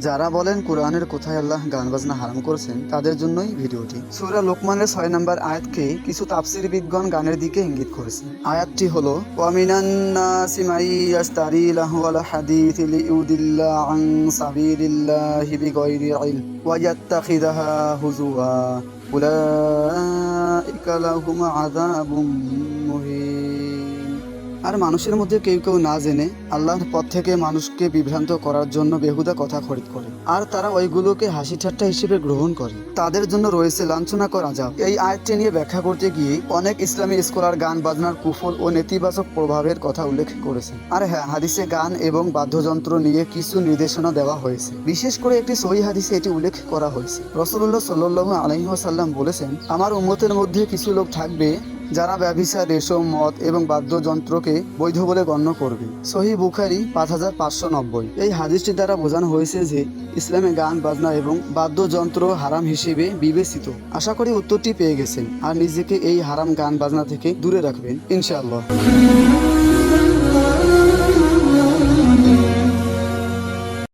যারা বলেন কোরআনের কোথায় আল্লাহ গান বাজনা হারাম করেছেন, তাদের জন্যই ভিডিওটি। সূরা লোকমানের ছয় নম্বর আয়াতকে কিছু তাপসির বিদ্গণ গানের দিকে ইঙ্গিত করেছে আয়াতটি হলো হুজুয়া আর মানুষের মধ্যে কেউ কেউ না জেনে আল্লাহর পথ থেকে মানুষকে বিভ্রান্ত করার জন্য বেহুদা কথা খরিদ করে। আর তারা ওইগুলোকে হাসি ঠাট্টা হিসেবে গ্রহণ করে। তাদের জন্য রয়েছে লাঞ্ছনা করা আজাব এই আয়াতটি নিয়ে ব্যাখ্যা করতে গিয়ে অনেক ইসলামী স্কলার গান বাজনার কুফল ও নেতিবাচক প্রভাবের কথা উল্লেখ করেছেন। আর হ্যাঁ হাদিসে গান এবং বাদ্যযন্ত্র নিয়ে কিছু নির্দেশনা দেওয়া হয়েছে। বিশেষ করে একটি সহি হাদিসে এটি উল্লেখ করা হয়েছে। রসুল্লাহ সাল্লু আলহিহাসাল্লাম বলেছেন, আমার উম্মতের মধ্যে কিছু লোক থাকবে যারা ব্যবসা রেশম, মদ এবং বাদ্যযন্ত্রকে বৈধ বলে গণ্য করবে। সহি বুখারি, পাঁচ হাজার পাঁচশো নব্বই। এই হাদিসটি দ্বারা বোঝানো হয়েছে যে, ইসলামে গান, বাজনা এবং বাদ্যযন্ত্র হারাম হিসেবে বিবেচিত। আশা করি উত্তরটি পেয়ে গেছেন। আর নিজেকে এই হারাম গান, বাজনা থেকে দূরে রাখবেন, ইনশাআল্লাহ।